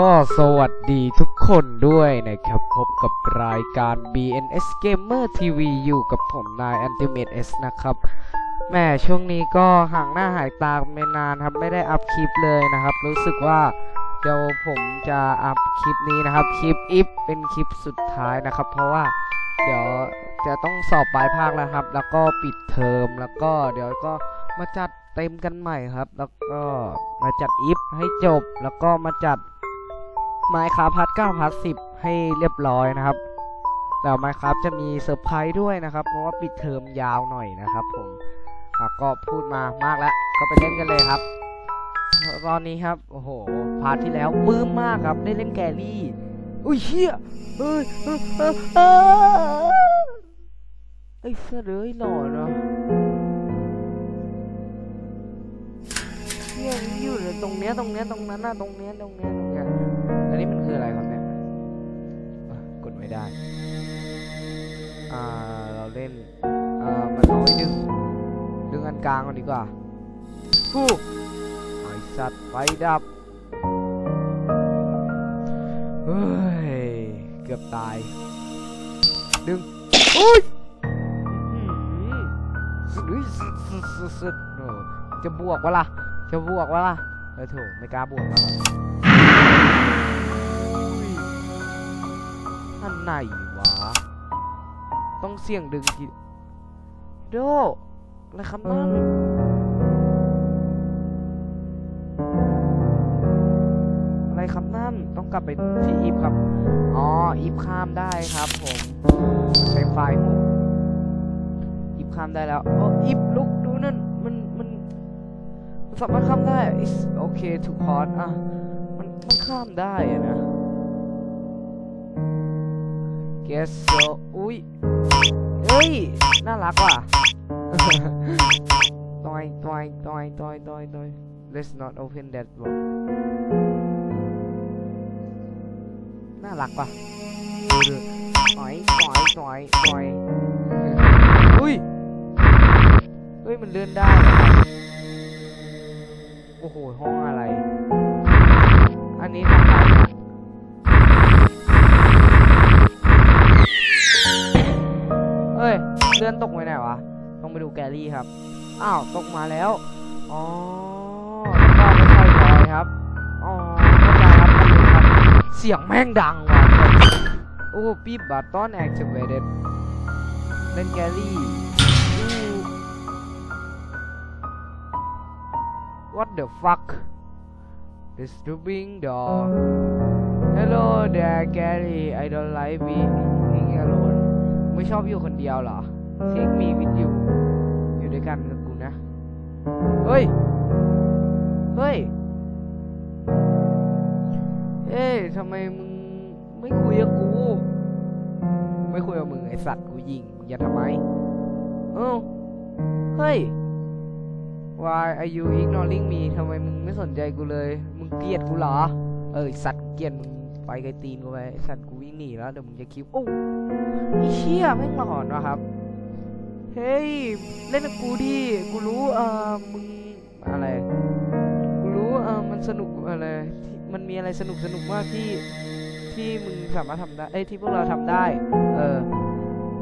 ก็สวัสดีทุกคนด้วยนะครับ พบกับรายการ BNS Gamer TV อยู่กับผมนาย Ultimate S นะครับแหม่ช่วงนี้ก็ห่างหน้าหายตาไม่นานครับ ไม่ได้อัพคลิปเลยนะครับ รู้สึกว่าเดี๋ยวผมจะอัพคลิปนี้นะครับ คลิปอิฟเป็นคลิปสุดท้ายนะครับ เพราะว่าเดี๋ยวจะต้องสอบปลายภาคแล้วครับ แล้วก็ปิดเทอมแล้วก็เดี๋ยวก็มาจัดเต็มกันใหม่ครับ แล้วก็มาจัดอิฟให้จบ แล้วก็มาจัด ไมค์คราฟพัด9พัด10ให้เรียบร้อยนะครับแต่ไมค์คราฟจะมีเซอร์ไพรส์ด้วยนะครับ เพราะว่าปิดเทอมยาวหน่อยนะครับผมก็พูดมามากแล้ว ก็ไปเล่นกันเลยครับ ตอนนี้ครับ โอ้โห พาร์ทที่แล้วปื้มมากครับ ได้เล่นแกรี่ อุ้ยเชี่ยเอ้ยเอ้ยเสือเลยหล่อเนาะเชี่ยอยู่เลยตรงเนี้ยตรงเนี้ยตรงนั้นน่ะตรงเนี้ยตรงเนี้ย นี้มันคืออะไรครับเนี่ยกดไม่ได้ อ่า เราเล่น อ่า มันเอาไว้ดึง ดึงอันกลางก่อนดีกว่าฟูไอสัตว์ไฟดับ เฮ้ย เกือบตาย ดึงอุ้ยสุดสุดสุดสุดจะบวกวะล่ะ จะบวกวะล่ะเออถูกไม่กล้าบวกแล้ว อันไหนวะ ต้องเสี่ยงดึงทีโดอะไรครับนั่นอะไรครับนั่นต้องกลับไปที่อีฟครับ อ๋อ อีฟข้ามได้ครับผมใช้ไฟล์ผมอีฟข้ามได้แล้วอ๋ออีฟลุกดูนั่นมันมันสามารถข้ามได้ โอเคถูกพอดอะ มันมันข้ามได้อะนะ guess so อุ้ยเฮ้ย น่ารักว่ะตอยตอยตอยตอยตอยตอย let's not open that book น่ารักว่ะดูตอยตอยตอยตอยอุ้ย เฮ้ย มันเลื่อนได้ โอ้โห ห้องอะไร อันนี้ทำอะไร ลื่อนตกไปไหนวะ ต้องไปดูแกลลี่ครับ อ้าวตกมาแล้ว อ๋อก็ไม่ค่อยลอยครับ อ๋อเข้าใจครับครับ เสียงแม่งดังว่ะโอ้ปีบบัตตอน activated เล่นแกลลี่ What the fuck Disturbing door Hello there Gary I don't like being alone ไม่ชอบอยู่คนเดียวเหรอ Take me with you อยู่ด้วยกันกับกูนะ เฮ้ย เฮ้ย เอ้ยทำไมมึงไม่คุยกับกู ไม่คุยกับมึงไอสัตว์กูยิงมึงอย่าทำไม เอ้า เฮ้ย Why are you ignoring me ทำไมมึงไม่สนใจกูเลย มึงเกลียดกูเหรอ เออสัตว์เกลียดมึงไปไกลตีนกูไปสัตว์กูวิ่งหนีแล้วเดี๋ยวมึงจะคิดโอ้ไอเชี่ยแม่งมาหอนวะครับ เฮ้ย เล่นกับกูดิ กูรู้เออมึงอะไร กูรู้เออมันสนุกอะไร มันมีอะไรสนุกสนุกมากที่ที่มึงสามารถทำได้ เอ้ยที่พวกเราทำได้ เออ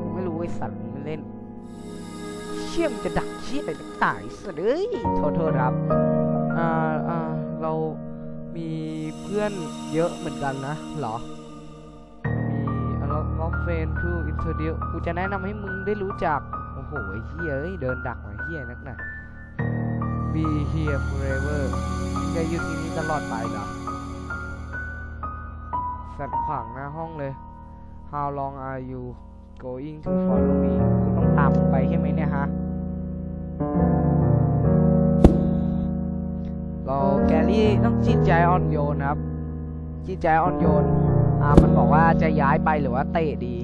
กูไม่รู้ไอ้สัตว์มึงเล่น เชี่ยมจะดักเชี่ยอะไรตายสะเลยโทษโทษครับอ่าอ่าเรามีเพื่อนเยอะเหมือนกันนะเหรอ มีล็อกล็อกเฟนทูอินเทอร์เดียกูจะแนะนำให้มึงได้รู้จัก หไอ้เฮียเอ้ยเดินดักไอ้เฮียนักหนา Be here forever จะอยู่ที่นี่ตลอดไปเหรอสัตว์ขวางหน้าห้องเลย How long are you going to follow me ต้องตามไปใช่ไหมเนี่ยฮะเราแกรี่ต้องจิตใจอ่อนโยนครับ จิตใจอ่อนโยน อ่ามันบอกว่าจะย้ายไปหรือว่าเตะดี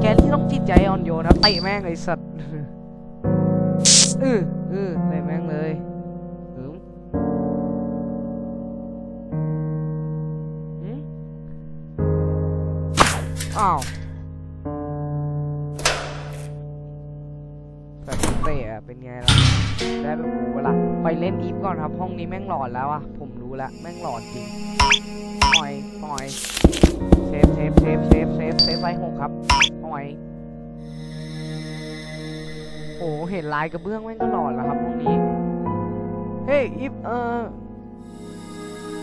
แกรี่ต้องจิตใจอ่อนโยนนะเตะแม่งเลยสัตว์เออเออเตะแม่งเลยอืมหืมอ้าวสัตว์เตะเป็นไงล่ะ ได้ไปหูเวละไปเล่นอีฟก่อนครับ ห้องนี้แม่งหลอนแล้วอะผมรู้แล้วแม่งหลอนจริงปล่อยปล่อยเซฟเซฟเซฟเซฟเซฟเซฟไว้หกครับปล่อยโอ้เห็นลายกระเบื้องแม่งก็หลอนแล้วครับห้องนี้ เฮ้ยอีฟเออ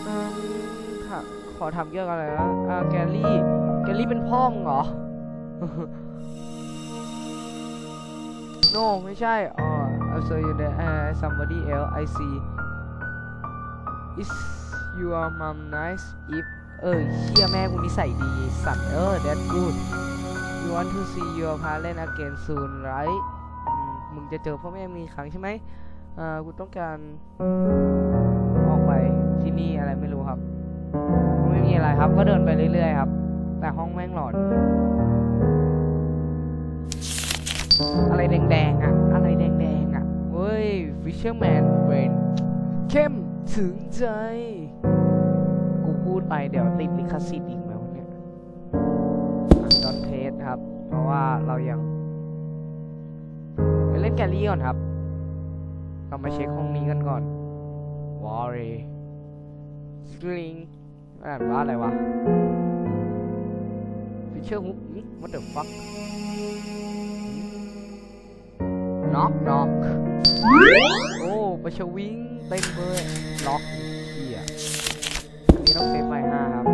เออถาขอทำเกี่ยวกับอะไรนะอาแกลลี่แกลลี่เป็นพ่อมึงเหรอ no ไม่ใช่อ๋อ I saw you there uh, somebody else I see is your mom nice if เออเชี่ยแม่กูนิสัยดีสัตว์เออ that good you want to see your parent again soon right มึงจะเจอพ่อแม่มึงอีกครั้งใช่ไหมอ่ากูต้องการออกไปที่นี่อะไรไม่รู้ครับไม่มีอะไรครับ ก็เดินไปเรื่อยๆครับ แต่ห้องแม่งหลอน อะไรแดงๆอะ อะไรแดงๆอะเฮ้ย Fisherman Brain เข้ม ถึงใจ กูพูดไปเดี๋ยวติดลิขสิทธิ์อีกไหมวะเนี่ยดอนเพสครับ เพราะว่าเรายังไปเล่นแกลลี่ก่อนครับเรามาเช็คห้องนี้กันก่อน วอรีสลิงอ่านว่าอะไรวะ Fisher Hook อืม what the fuck น็อกน็อกโอ้ประชวิง เต็มเลยล็อกเฮียอันนี้ต้องเซฟไฟห้าครับ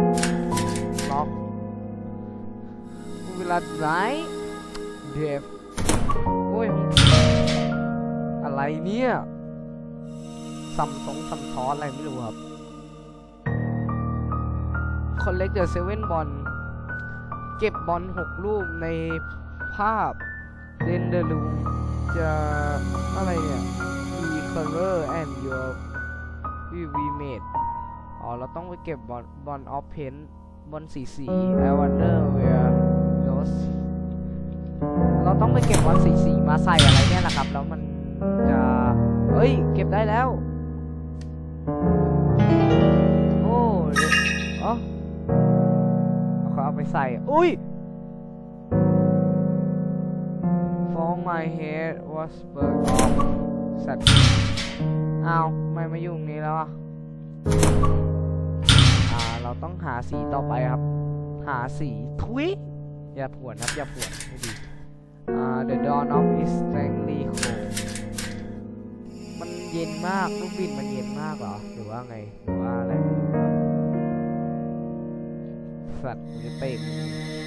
ล็อกเวลาไหนเดฟโอ้ยอะไรเนี่ยซัมสงซัมซ้อนอะไรไม่รู้ครับคอนเล็กเดอร์เซเว่นบอลเก็บบอลหกลูกในภาพเดนเดอรูมจะอะไรเนี่ย e color and your we we made อ๋อ เราต้องไปเก็บบอลบอลออฟเพนบอลสีสี I wonder where those เราต้องไปเก็บบอลสีสีมาใส่อะไรเนี่ยนะครับ แล้วมันจะเฮ้ย เก็บได้แล้ว โอ้เดี๋ยวอ๋อเอาเขาเอาไปใส่ อุ้ย For my head was burned off สัตว์อ้าวไม่มายุ่ตรงนี้แล้วอะอ่าเราต้องหาสีต่อไปครับ หาสีทุยอย่าผวนครับอย่าผวนไม่ดีอ่า the dawn of is strangely cold มันเย็นมากลูกบินมันเย็นมากเหรอ หรือว่าไง หรือว่าอะไรไม่รู้ครับสัตว์มันจะเตะมึง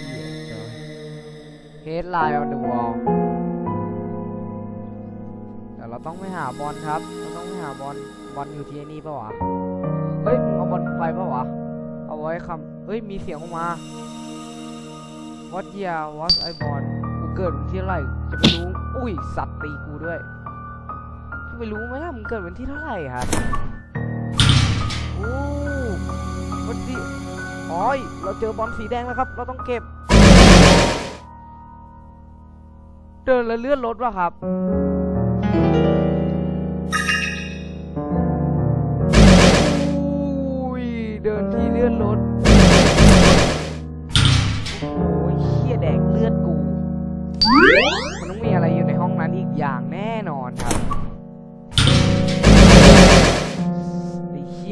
เหี้ยเจ้า headline on the wall เราต้องไปหาบอลครับ เราต้องไปหาบอล บอลอยู่ที่ไอ้นี่ปะวะ เฮ้ยมึงเอาบอลไปปะวะ เอาไว้คำเฮ้ย มีเสียงออกมา What year was I born กูเกิดวันที่เท่าไหร่จะไปรู้ อุ้ย สัตว์ตีกูด้วยจะไปรู้ไหมล่ะมึงเกิดวันที่เท่าไหร่ครับโอ้วันที่อ๋อยเราเจอบอลสีแดงแล้วครับ เราต้องเก็บ เดินแล้วเลื่อนรถวะครับ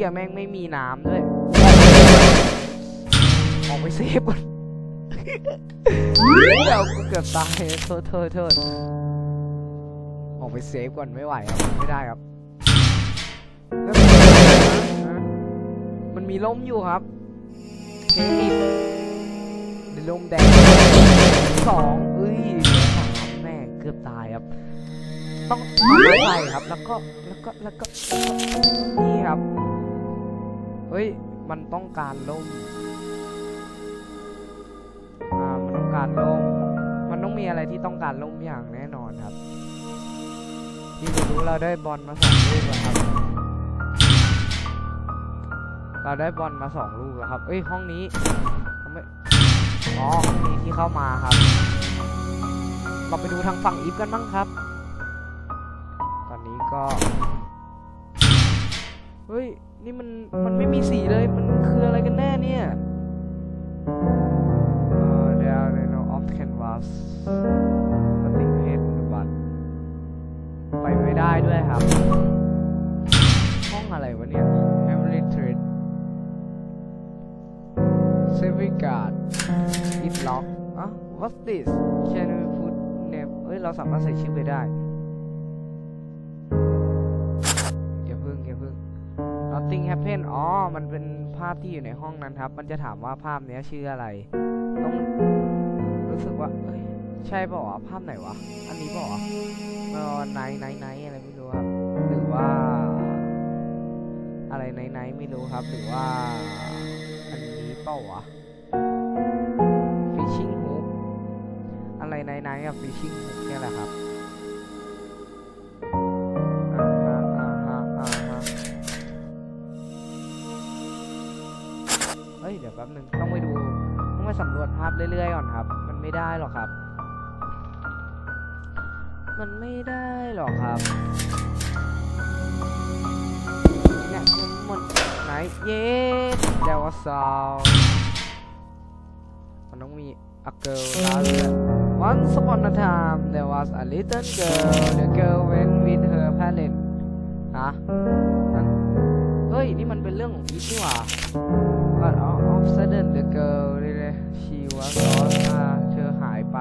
ยแม่งไม่มีน้ำด้วยออกไปเซฟก่อนเดี๋ยวกูเกือบตายโทษโทษโทษออกไปเซฟก่อนไม่ไหวครับไม่ได้ครับ มันมีล่มอยู่ครับเคปิดเดี๋ยวลมแดงสองเอ้ยสามแม่เกือบตายครับ ต้องเอามาใส่ครับแล้วก็แล้วก็แล้วก็นี่ครับ เฮ้ย มันต้องการล่ม อ่า มันต้องการล่ม มันต้องมีอะไรที่ต้องการล่มอย่างแน่นอนครับที่รู้เราได้บอลมาสองลูกแล้วครับ เราได้บอลมาสองลูกแล้วครับ เอ้ย ห้องนี้ไมอ๋อห้องนี้ที่เข้ามาครับ เราไปดูทางฝั่งอีฟกันบ้างครับ ตอนนี้ก็ เฮ้ย นี่มัน มันไม่มีสีเลย มันคืออะไรกันแน่เนี่ย there are no off canvas ปฏิเพศบัตรไปไม่ได้ด้วยครับ ห้องอะไรวะเนี่ย memory thread saving card it lock อะ what's this can we put name เฮ้ย เราสามารถใส่ชื่อไปได้ nothing happen อ๋อ มันเป็นภาพที่อยู่ในห้องนั้นครับ มันจะถามว่าภาพเนี้ยชื่ออะไร ต้องรู้สึกว่าเอ้ย ใช่เปล่าวะภาพไหนวะ อันนี้เปล่าวะเออไนไนไนอะไรไม่รู้ครับ หรือว่า อะไรไนไนไม่รู้ครับ หรือว่า อันนี้เปล่าวะ fishing hook อะไรไนไนกับ fishing hook เนี่ยแหละครับ ป๊บหนึ่งต้องไปดู ต้องไปสำรวจภาพเรื่อยๆก่อนครับ มันไม่ได้หรอกครับ มันไม่ได้หรอกครับเนี่ยมันไหนเย้เดวซาวมันต้องมี a girl last once upon a time there was a little girl the girl went with her parents ฮะเฮ้ย นี่มันเป็นเรื่องของอีทนี่หว่า but all of a sudden the girl she was lost อ่าเธอหายไป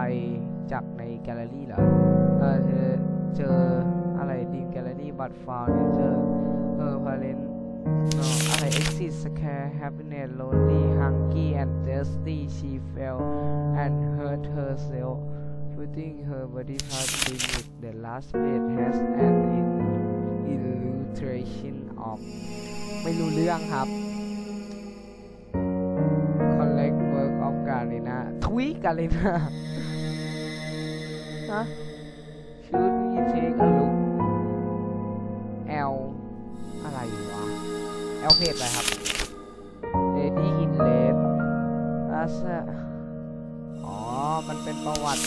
จากในแกลเลอรี่เหรอเออเธอเจออะไรดีแกลเลอรี่ but found later her parent เอ่อะไร exit scare happiness lonely hungry and thirsty she fell and hurt herself putting her body part beneath the last page has an illustration of ไม่รู้เรื่องครับ Garena ทุย Garena ฮะ should we take a look L อะไรวะ L เพจอะไรครับ Lady in Red อาซะอ๋อ มันเป็นประวัติ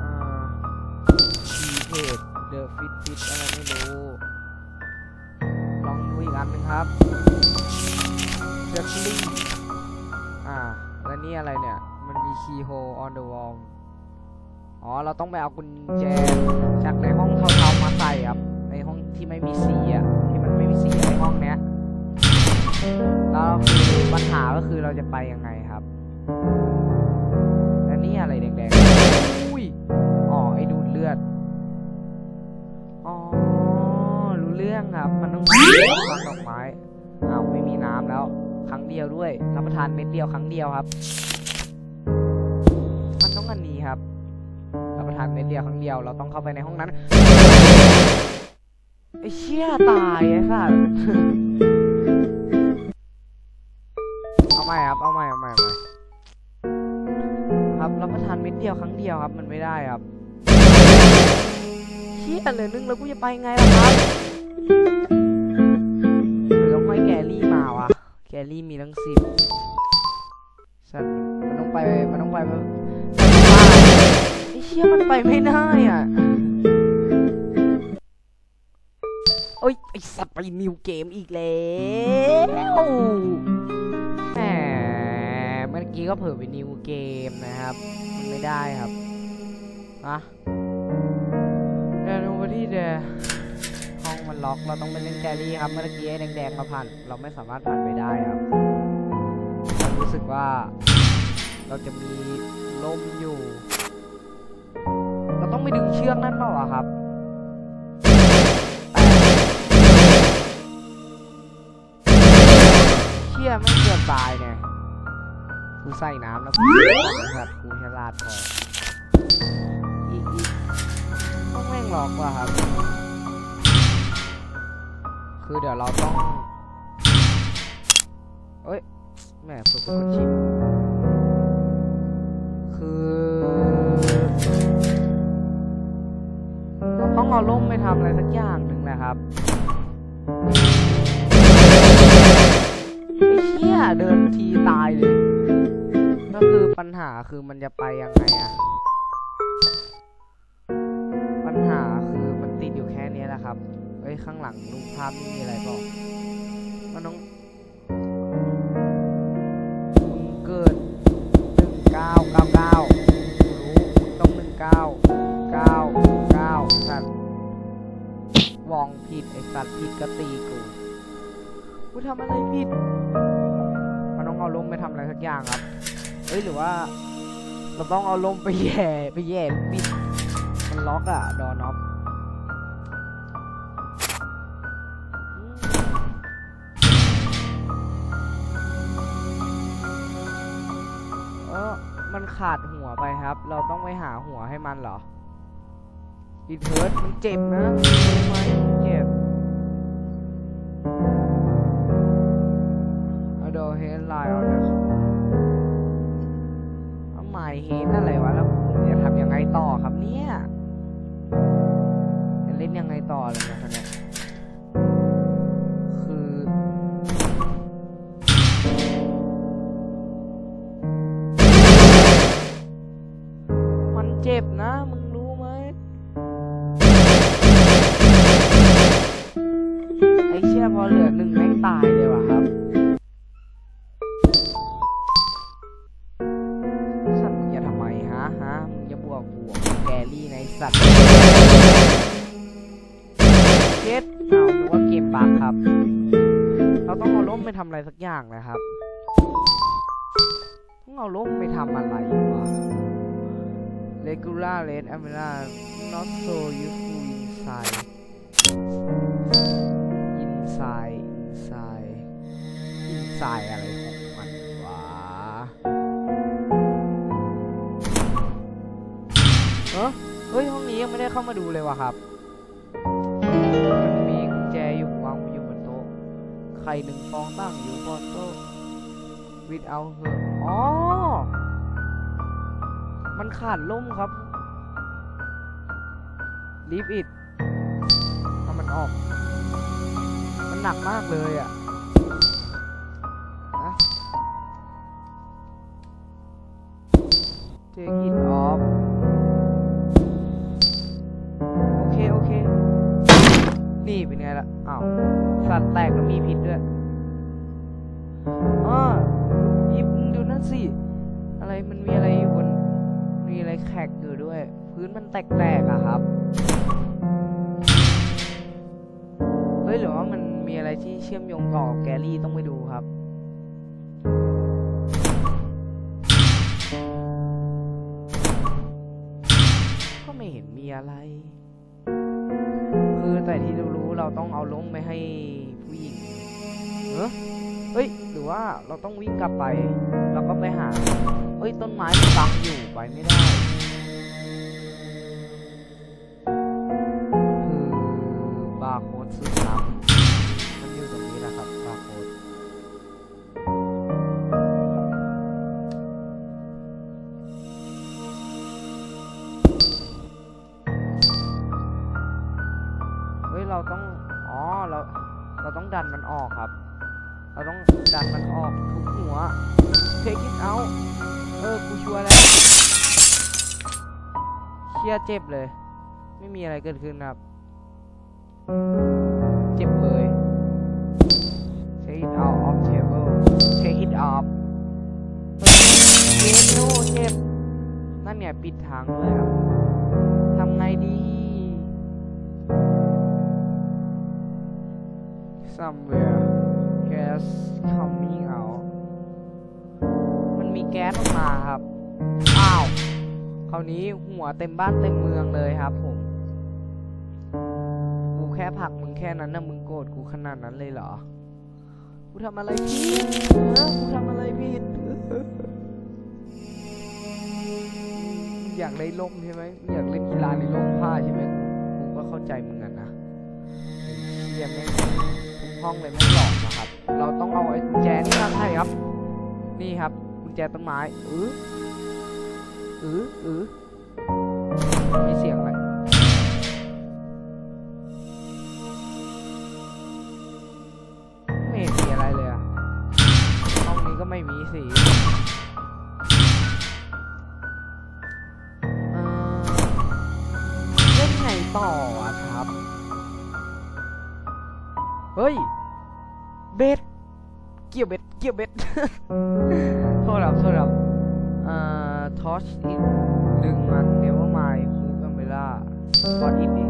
อ่าทีเพจ The Fit Fit อะไรไม่รู้ ลองดูอีกอันหนึ่งครับ j e keyhole on the wall อ๋อ เราต้องไปเอากุญแจจากในห้องเทาๆมาใส่ครับ ในห้องที่ไม่มีสีอะ ที่มันไม่มีสีในห้องเนี้ย แล้วคือปัญหาก็คือเราจะไปยังไงครับ แล้วนี่อะไรแดงๆ อุ้ย อ๋อ ไอ้ดูดเลือด อ๋อ รู้เรื่องครับ มันต้องวางดอกไม้อ้าวไม่มีน้ำแล้ว ครั้งเดียวด้วย รับประทานเม็ดเดียวครั้งเดียวครับ ครับรับประทานเม็ดเดียวครั้งเดียว เราต้องเข้าไปในห้องนั้นไอ้เชี่ยตายไอ้สัสเอาใหม่ครับ เอาใหม่เอาใหม่เอาใหม่ครับรับประทานเม็ดเดียวครั้งเดียวครับ มันไม่ได้ครับเชี่ยเหลยนึงแล้วกูจะไปไงล่ะครับหรือต้องให้แกรี่มาวะแกรี่มีทั้งสิบสัตว์มันต้องไปมันต้องไปไอ้เชี่ยมันไปไม่ได้อะโอ้ยไอสัตว์ไปนิวเกมอีกแล้วแหมเมื่อกี้ก็เผลอไปนิวเกมนะครับมันไม่ได้ครับอะเดินมาที่เดห้องมันล็อกเราต้องไปเล่นแกรี่ครับเมื่อกี้ไอ้แดงๆมาผ่าน เราไม่สามารถผ่านไปได้ครับผมรู้สึกว่าเราจะมีลมอยู่ ต้องไปดึงเชือกนั่นเปล่าวะครับเชี่ยไม่เกือบตายเนี่ยกูใส่น้ำแล้วกูครับกูฉลาดพออีกอีกต้องแม่งหลอกว่ะครับ คือเดี๋ยวเราต้องเอ้ยแม่ฝึกเป็นคนชิมคือ เอาล่มไปทำอะไรสักอย่างหนึ่งนะครับไอ้เชี่ยเดินทีตายเลย ก็คือปัญหาคือมันจะไปยังไงอะปัญหาคือมันติดอยู่แค่นี้แหละครับเอ้ยข้างหลังรูปภาพนี่มีอะไรบอกมันต้อง สัตว์ผิดผิดก็ตีกู กูทำอะไรผิด มันต้องเอาลมไปทำอะไรสักอย่างครับ เฮ้ยหรือว่า เราต้องเอาลมไปแย่ไปแย่ปิด มันล็อกอะดอน็อปเออมันขาดหัวไปครับ เราต้องไปหาหัวให้มันเหรอดีเทิร์ดมันเจ็บนะรู้ไหม โดเฮดไลน์เอานะทำไมเฮดอะไรวะ แล้วผมจะทำยังไงต่อครับเนี่ยจะเล่นยังไงต่อเลยนะครับเนี่ย ไปทำอะไรสักอย่างนะครับต้องเอาล้มไปทำอะไรวะ regular red amela not so useful inside inside inside inside อะไรของมันวะเออเฮ้ย ห้องนี้ยังไม่ได้เข้ามาดูเลยวะครับ ไข่หนึ่งฟองตั้งอยู่บนโต๊ะ without her อ๋อ มันขาดล่มครับ leave it เอามันออก มันหนักมากเลยอะอะ อ้าวสัตว์แตกแล้วมีพิษด้วยอ้อยิบดูนั่นสิ อะไรมันมีอะไรอยู่บน มีอะไรแขกอยู่ด้วย พื้นมันแตกๆอะครับ เฮ้ยหรือว่ามันมีอะไรที่เชื่อมโยงต่อกับแกรี่ต้องไปดูครับก็ไม่เห็นมีอะไร คือแต่ที่ เราต้องเอาล้มไปให้ผู้หญิงเออเฮ้ย หรือว่าเราต้องวิ่งกลับไปแล้วก็ไปหา เฮ้ย ต้นไม้มันบังอยู่ไปไม่ได้ เจ็บเลย ไม่มีอะไรเกิดขึ้นครับ เจ็บเลย take it out of table take it off เจ็บโนเจ็บ นั่นเนี่ยปิดทางเลยครับทำไงดี somewhere gas coming out มันมีแก๊สออกมาครับ อ้าว คราวนี้หัวเต็มบ้านเต็มเมืองเลยครับผม กูแค่ผักมึงแค่นั้นนะมึงโกรธกูขนาดนั้นเลยเหรอ กูทำอะไรผิดเออกูทำอะไรผิด อยากได้ล่มใช่ไหมอยากเล่นกีฬาในร่มผ้าใช่ไหมกูก็เข้าใจมึงกันนะเหี้ยแม่งทุกห้องเลยแม่หลอกนะครับ เราต้องเอาไอ้กุญแจนี่มาให้ครับ นี่ครับกุญแจต้นไม้เออ ออเออมีเสียงอะไรไม่เห็นมีอะไรเลยอะห้องนี้ก็ไม่มีสีเออเล่นไงต่ออะครับ เฮ้ย เบ็ด เกี่ยวเบ็ด เกี่ยวเบ็ดโทษครับโทษครับเอ่อ ทอชอินดึงมันเนวมายมูกันเวลาพอทิดดิ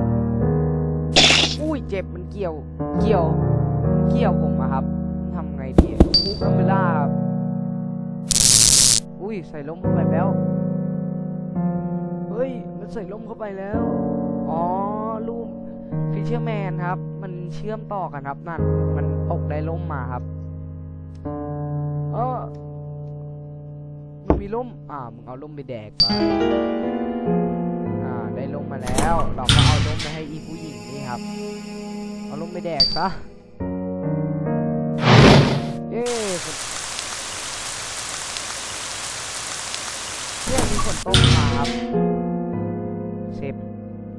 อุ้ยเจ็บมันเกี่ยว เกี่ยว เกี่ยวผมอะครับทำไงดีฮูกอัมเบล่าครับอุ้ยใส่ล่มเข้าไปแล้ว เฮ้ย มันใส่ล่มเข้าไปแล้ว อ๋อรูปฟิชเชอร์แมนครับ มันเชื่อมต่อกันครับนั่น มันตกได้ล่มมาครับ เออ มีล่ม อ่า มึงเอาล่มไปแดกไปอ่า ได้ล่มมาแล้ว เราก็เอาล่มไปให้อีผู้หญิงนี่ครับ เอาล่มไปแดกซะ เย้เนี่ยมีฝนตกมาครับ เซฟ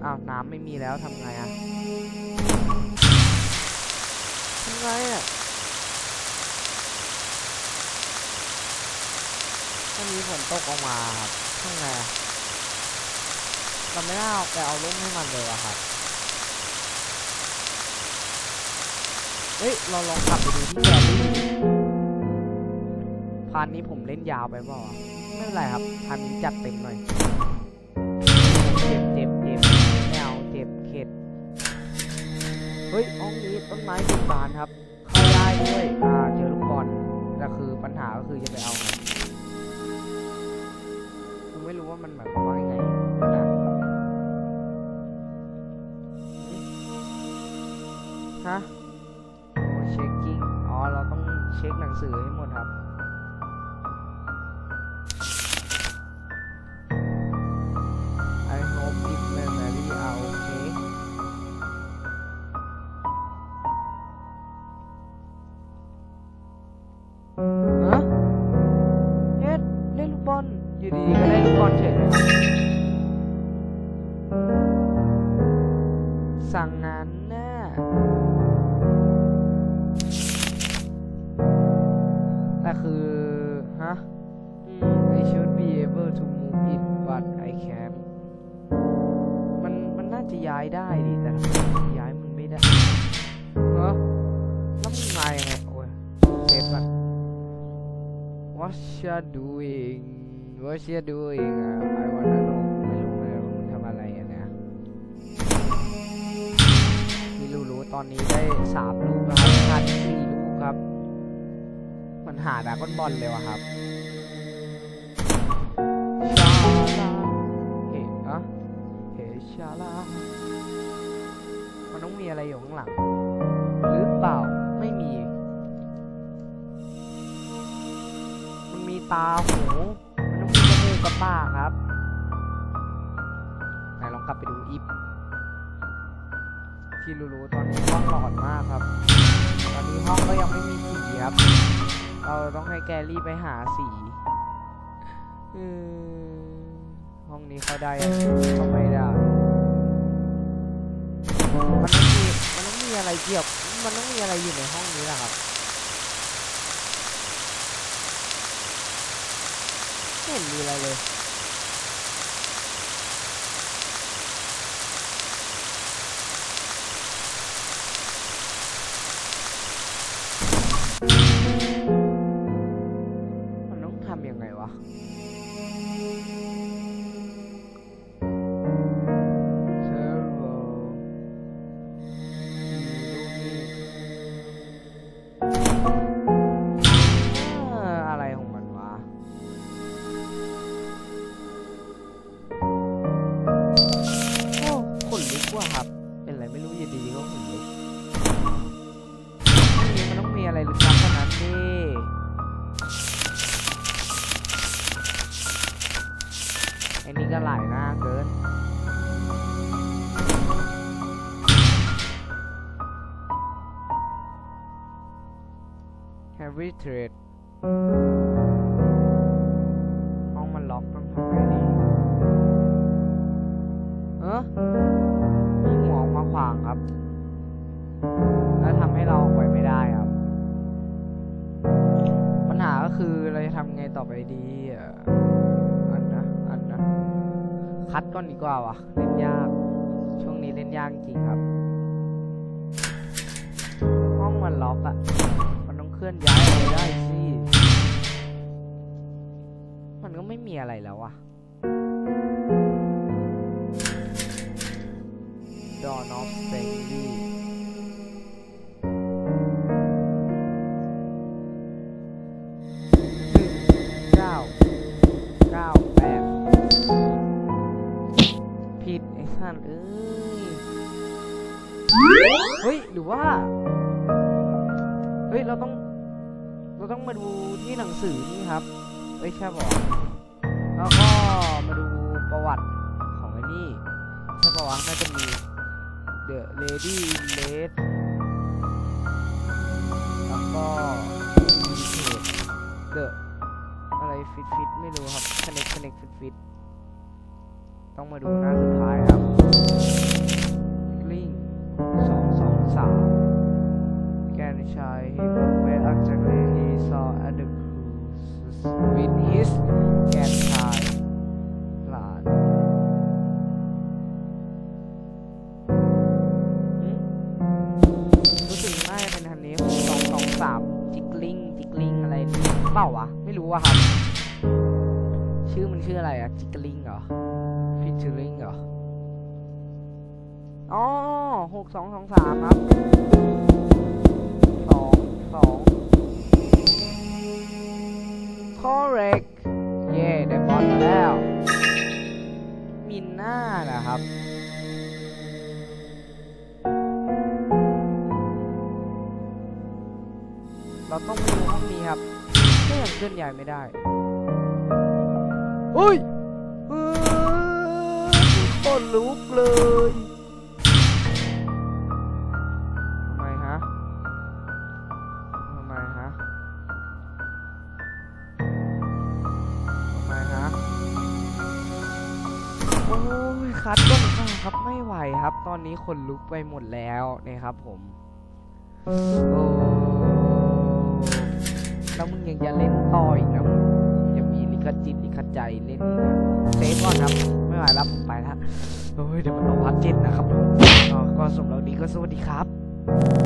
อ้าว น้ำไม่มีแล้วทำไงอะทำไงอะ ถ้ามีฝนตกออกมาครับทำไงเราไม่น่าเอาไปเอาร่มให้มันเลยอะครับเฮ้ย เราลองกลับไปดูที่แกลลี่ดิพาร์ทนี้ผมเล่นยาวไปเปล่าวไม่เป็นไรครับ พาร์ทนี้จัดเต็มหน่อย เจ็บเจ็บเจ็บไม่เอาเจ็บเข็ด เฮ้ยห้องนี้ต้นไม้ติดบานครับ เข้าได้ด้วย อ่าเจอลูกบอลแต่คือปัญหาก็คือจะไปเอาไง ไม่รู้ว่ามันหมายความว่ายังไงนะฮะโอ้เช็คกิ้ง อ๋อ เราต้องเช็คหนังสือให้หมดครับ คือ ฮะ I should be able to move it but I can't มัน มันน่าจะย้ายได้ดิ แต่ย้ายมันไม่ได้เหรอแล้วมันมายังไงโอ้ยเซฟก่อน What you doing What you doing I wanna know ไม่รู้เลยว่ามึงทำอะไรอะเนี่ยที่รู้รู้ๆตอนนี้ได้สามลูกแล้วครับขาดสี่ลูกครับ มันหาดาก้อนบอลเลยวะครับชาลาเฮ้อะเฮชาลามันต้องมีอะไรอยู่ข้างหลัง หรือเปล่า ไม่มี มันมีตาหู มันต้องมีจมูกกับปากครับไหนลองกลับไปดูอิฟที่รู้ๆตอนนี้ห้องหลอนมากครับ ตอนนี้ห้องก็ยังไม่มีสีครับ เราต้องให้แกรี่ไปหาสีเออห้องนี้เขาได้อะเขาไม่ได้ มันต้องมีมันต้องมีอะไรเกี่ยวมันต้องมีอะไรอยู่ในห้องนี้แหละครับไม่เห็นมีอะไรเลย ดีกว่าวะเล่นยาก ช่วงนี้เล่นยากจริงครับ ห้องมันล็อกอะมันต้องเคลื่อนย้ายอะไรได้สิมันก็ไม่มีอะไรแล้วอะดอนอฟเซนดี้ รือว่า เฮ้ย เราต้อง เราต้องมาดูที่หนังสือนี่ครับไม่ใช่บอกแล้วก็มาดูประวัติของไอ้นี่ใช่ปะวะน่าจะมี The Lady in Red แล้วก็มีเพจ The อะไรฟิตฟิตไม่รู้ครับ Connect Connect Fit Fit ต้องมาดูหน้าสุดท้ายครับ สองสามแกนชาย he went actually he saw at the cruise with his แกสองสองสามครับสองสองคอเรกเย่ได้บอลมาแล้ว มินน่านะครับเราต้องไปดูห้องนี้ครับก็ยังเคลื่อนย้ายไม่ได้เฮ้ยเออต้นลุกเลย ตอนนี้คนลุกไปหมดแล้วนะครับผม โอ้แล้วมึงยังจะเล่นต่ออีกนะยังมีลิขจิตลิขใจเล่นอีกนะเซฟก่อนครับ ไม่ไหวแล้วผมไปละโอ้ยเดี๋ยวมันต้องพักเจ็ดนะครับผมอ๋อก็สำหรับวันนี้ก็สวัสดีครับ